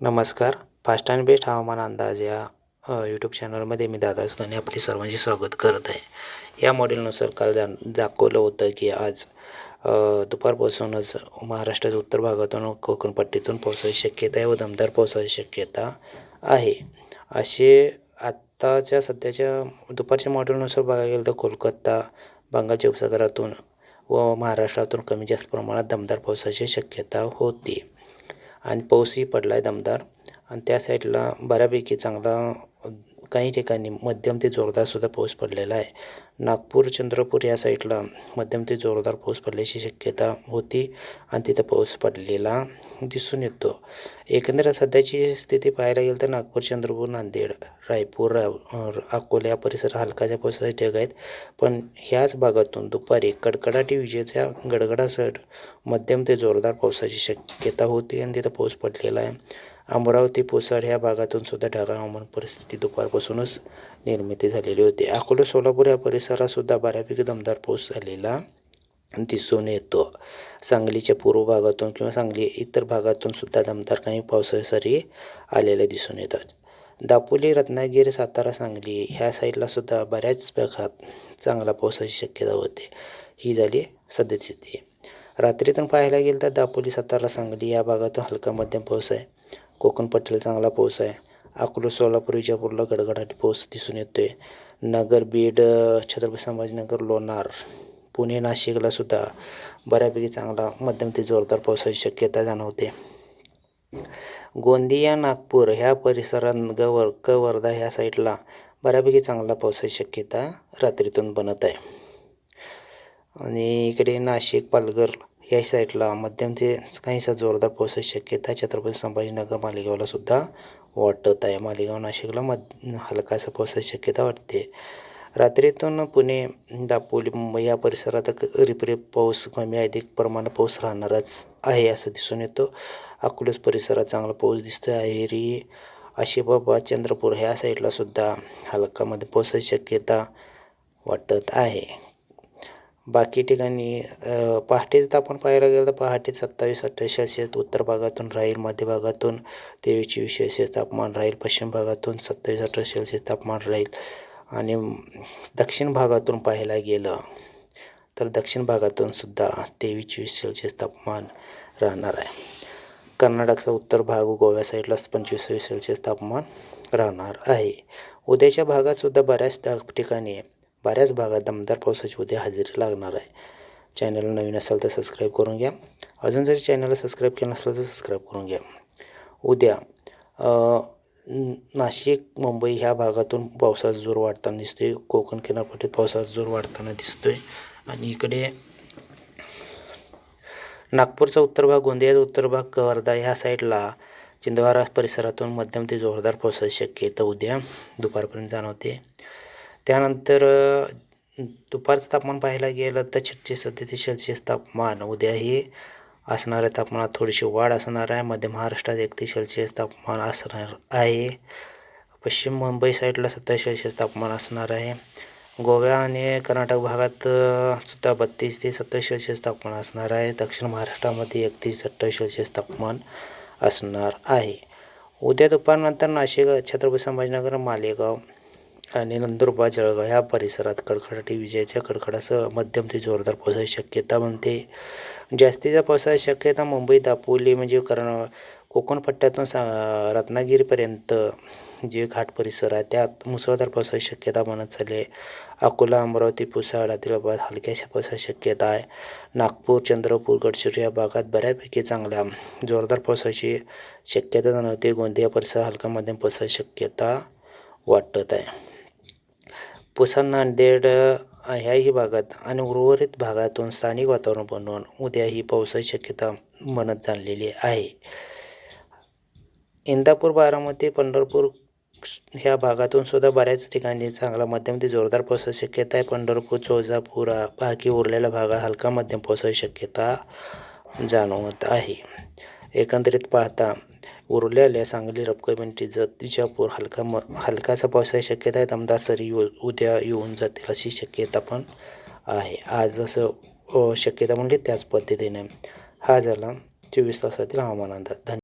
नमस्कार. Fast and best हवामान अंदाज या यूट्यूब चॅनलमध्ये मी दादा सुखाने आपले सर्वांचे स्वागत करत आहे. या मॉडेलनुसार काल जा दाखवलं होतं की आज दुपारपासूनच महाराष्ट्राच्या उत्तर भागातून कोकण पट्टीतून पावसाची शक्यता आहे व दमदार पावसाची शक्यता आहे. असे आत्ताच्या सध्याच्या दुपारच्या मॉडेलनुसार बघायला गेलं तर कोलकाता बंगालच्या उपसागरातून व महाराष्ट्रातून कमी जास्त प्रमाणात दमदार पावसाची शक्यता होती. आणि पाऊसही पडला आहे दमदार. आणि त्या साईडला बऱ्यापैकी चांगला काही ठिकाणी मध्यम ते जोरदारसुद्धा पाऊस पडलेला आहे. नागपूर चंद्रपूर या साईडला मध्यम ते जोरदार पाऊस पडल्याची शक्यता होती आणि तिथं पाऊस पडलेला दिसून येतो. एकंदरीत सध्याची स्थिती पाहायला गेलं तर नागपूर चंद्रपूर नांदेड रायपूर रा अकोला या परिसर हलकाच्या पावसाचे ढग आहेत. पण ह्याच भागातून दुपारी कडकडाटी विजेच्या गडगडासह मध्यम ते जोरदार पावसाची शक्यता होती आणि तिथं पाऊस पडलेला आहे. अमरावती पुसद ह्या भागातून सुद्धा ढगाळ हवामान परिस्थिती दुपारपासूनच निर्मिती झालेली होती. अकोला सोलापूर या परिसरात सुद्धा बऱ्यापैकी दमदार पाऊस झालेला दिसून येतो. सांगलीच्या पूर्व भागातून किंवा सांगली इतर भागातून सुद्धा दमदार काही पावसाच्या सरी आलेल्या दिसून येतात. दापोली रत्नागिरी सातारा सांगली ह्या साईडला सुद्धा बऱ्याच भागात चांगला पावसाची शक्यता होते. ही झाली सद्यस्थिती. स्थिती रात्रीतून पाहायला गेलं तर दापोली सातारा सांगली या भागातून हलका मध्यम पाऊस आहे. कोकण पट्टीला चांगला पाऊस आहे. अकोला सोलापूर विजापूरला गडगडाटी पाऊस दिसून येतोय. नगर बीड छत्रपती संभाजीनगर लोणार पुणे नाशिकला सुद्धा बऱ्यापैकी चांगला मध्यम ते जोरदार पावसाची शक्यता जाणवते. गोंदिया नागपूर ह्या परिसरात गवर क वर्धा ह्या साईडला बऱ्यापैकी चांगला पावसाची शक्यता रात्रीतून बनत आहे. आणि इकडे नाशिक पालघर या साईडला मध्यम ते काहीसा जोरदार पावसाची शक्यता छत्रपती संभाजीनगर मालेगावला सुद्धा वाटत आहे. मालेगाव नाशिकला मध हलकासा पावसाची शक्यता वाटते. रात्रीतून पुणे दापोली मुंबई या परिसरात रिपरिप पाऊस कमी अधिक प्रमाणात पाऊस राहणारच आहे असं दिसून येतो. अकोलेस परिसरात चांगला पाऊस दिसतो आहे आशिबाबा चंद्रपूर ह्या साईडला सुद्धा हलकामध्ये पावसाची शक्यता वाटत आहे. बाकी ठिकाणी पहाटेच आपण पाहायला गेलं तर पहाटे सत्तावीस अठ्ठावीस सेल्सिअस उत्तर भागातून राहील मध्य भागातून तेवीस चोवीस सेल्सिअस तापमान राहील पश्चिम भागातून सत्तावीस अठ्ठावीस सेल्सिअस तापमान राहील. आणि दक्षिण भागातून पाहायला गेलं तर दक्षिण भागातून सुद्धा तेवीस चोवीस सेल्सिअस तापमान राहणार आहे. कर्नाटकचा उत्तर भाग गोव्या साईडला पंचवीस सेल्सिअस तापमान राहणार आहे. उद्याच्या भागात सुद्धा बऱ्याच ठिकाणी बऱ्याच भागात दमदार पावसाची उद्या हजेरी लागणार आहे. चॅनल नवीन असेल तर सबस्क्राईब करून घ्या. अजून जरी चॅनलला सबस्क्राईब केलं नसलं तर सबस्क्राईब करून घ्या. उद्या नाशिक मुंबई ह्या भागातून पावसाचा जोर वाढताना दिसतोय. कोकण किनारपट्टीत पावसाचा जोर वाढताना दिसतोय. आणि इकडे नागपूरचा उत्तर भाग गोंदियाचा उत्तर भाग वर्धा ह्या साईडला चिंदवारा परिसरातून मध्यम ते जोरदार पावसाची शक्यता उद्या दुपारपर्यंत जाणवते. त्यानंतर दुपारचं तापमान पाहायला गेलं तर छत्तीस सत्तेतीस सेल्सिअस तापमान. उद्याही असणाऱ्या तापमानात थोडीशी वाढ असणार आहे. मध्य महाराष्ट्रात एकतीस सेल्सिअस तापमान असणार आहे. पश्चिम मुंबई साईडला सत्तावीस सेल्सिअस तापमान असणार आहे. गोव्या आणि कर्नाटक भागात सुद्धा बत्तीस ते सत्तावीस सेल्सिअस तापमान असणार आहे. दक्षिण महाराष्ट्रामध्ये एकतीस सत्तावीस सेल्सिअस तापमान असणार आहे. उद्या दुपारनंतर नाशिक छत्रपती संभाजीनगर मालेगाव आणि नंदुरबार जळगाव या परिसरात कडकडाटी विजेच्या कडकडासह मध्यम ते जोरदार पावसाची शक्यता बनते जास्तीच्या पावसाची शक्यता मुंबई दापोली म्हणजे कारण कोकण पट्ट्यातून सा रत्नागिरीपर्यंत जे घाट परिसर आहे त्यात मुसळधार पावसाची शक्यता बनत चालली आहे. अकोला अमरावती पुसाड आदिलाबाद हलक्याशा पावसाची शक्यता आहे. नागपूर चंद्रपूर गडचिरोली या भागात बऱ्यापैकी चांगल्या जोरदार पावसाची शक्यता जाणवते. गोंदिया परिसर हलका मध्यम पावसाची शक्यता वाटत आहे. पुसद नांदेड ह्याही भागात आणि उर्वरित भागातून स्थानिक वातावरण बनवून उद्या ही पावसाची शक्यता बनत चाललेली आहे. इंदापूर बारामती पंढरपूर ह्या भागातून सुद्धा बऱ्याच ठिकाणी चांगला मध्यम ते जोरदार पावसाची शक्यता आहे. पंढरपूर तुळजापूर बाकी उरलेल्या भागात हलका मध्यम पावसाची शक्यता जाणवत आहे. एकंदरीत पाहता उरलेल्या सांगली रपकमेंटी म्हणजे जत विजापूर हलका म हलकाचा पावसाची शक्यता आहे. दमदार सरी येऊ उद्या येऊन जातील अशी शक्यता पण आहे. आज जसं शक्यता म्हणजे त्याच पद्धतीने हा झाला. चोवीस तासातील हवामान अंदाज. धन्यवाद.